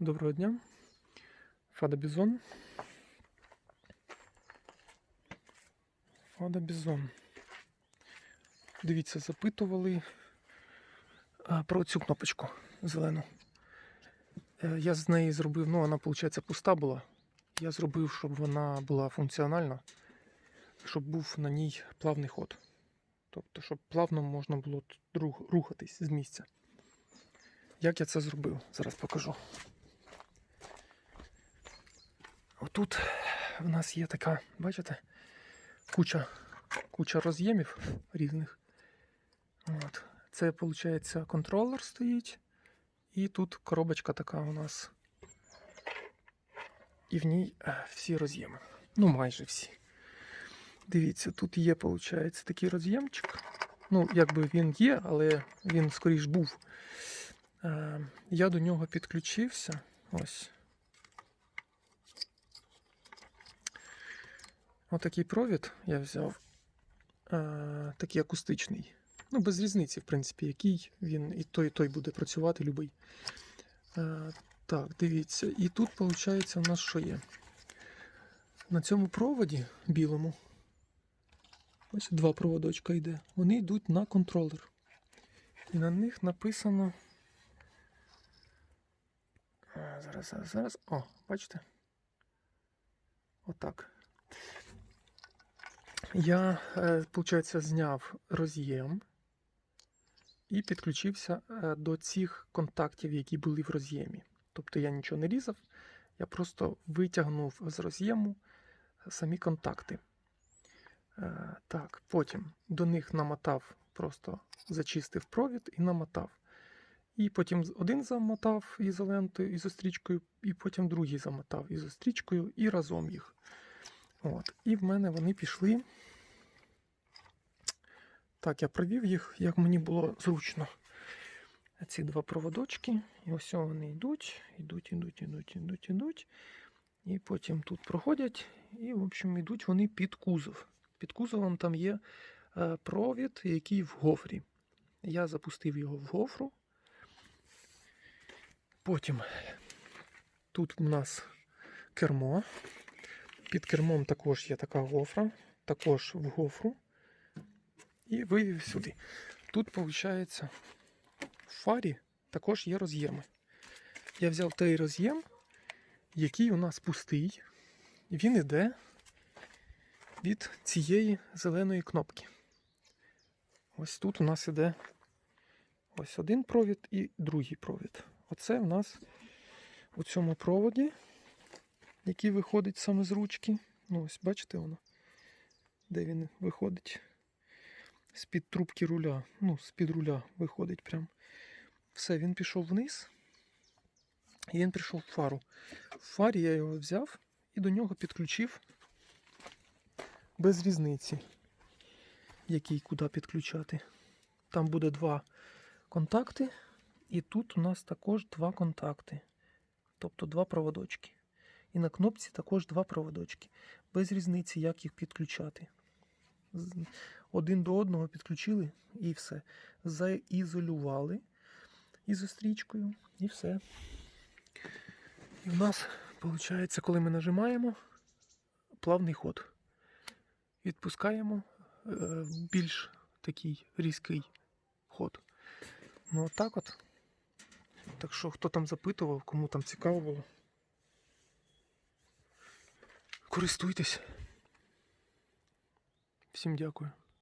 Доброго дня. Фада Бізон. Фада Бізон. Дивіться, запитували про цю кнопочку зелену. Е, Я з неї зробив, ну вона, виходить, пуста була. Я зробив, щоб вона була функціональна, щоб був на ній плавний ход. Тобто, щоб плавно можна було рухатись з місця. Як я це зробив? Зараз покажу. Отут в нас є така, бачите, куча, куча роз'ємів різних. От. Це, виходить, контролер стоїть. І тут коробочка така у нас. І в ній е, всі роз'єми. Ну, майже всі. Дивіться, тут є, виходить, такий роз'ємчик. Ну, якби він є, але він скоріш був. Е, Я до нього підключився. Ось. Отакий провід я взяв. Е, такий акустичний. Ну, без різниці, в принципі, який він і той, і той буде працювати любий. Е, так, дивіться. І тут, виходить, у нас що є? На цьому проводі білому. Ось два проводочка йде. Вони йдуть на контролер. І на них написано. Зараз, зараз, зараз. О, бачите? Отак. Я, виходить, зняв роз'єм і підключився е, до цих контактів, які були в роз'ємі. Тобто я нічого не різав, я просто витягнув з роз'єму самі контакти. Е, Так, потім до них намотав, просто зачистив провід і намотав. І потім один замотав ізолентою, ізострічкою, і потім другий замотав ізострічкою і разом їх. От. І в мене вони пішли. Так, я провів їх, як мені було зручно. Ці два проводочки. І ось вони йдуть, йдуть, йдуть, йдуть, йдуть, йдуть. І потім тут проходять. І, в общем, йдуть вони під кузов. Під кузовом там є е, провід, який в гофрі. Я запустив його в гофру. Потім тут у нас кермо. Під кермом також є така гофра, також в гофру. І вивів сюди. Тут, виходить, в фарі також є роз'єми. Я взяв той роз'єм, який у нас пустий. Він іде від цієї зеленої кнопки. Ось тут у нас іде ось один провід і другий провід. Оце у нас у цьому проводі, який виходить саме з ручки. Ну, ось бачите воно, де він виходить з-під трубки руля. Ну, з-під руля виходить прям. Все, він пішов вниз. І він прийшов в фару. В фарі я його взяв і до нього підключив без різниці, який куди підключати. Там буде два контакти, і тут у нас також два контакти. Тобто два проводочки. І на кнопці також два проводочки. Без різниці, як їх підключати. Один до одного підключили і все. Заізолювали ізострічкою, і все. І в нас, виходить, коли ми нажимаємо, плавний ход. Відпускаємо е, більш такий різкий ход. Ну, отак от. Так що, хто там запитував, кому там цікаво було. Користуйтесь. Всім дякую.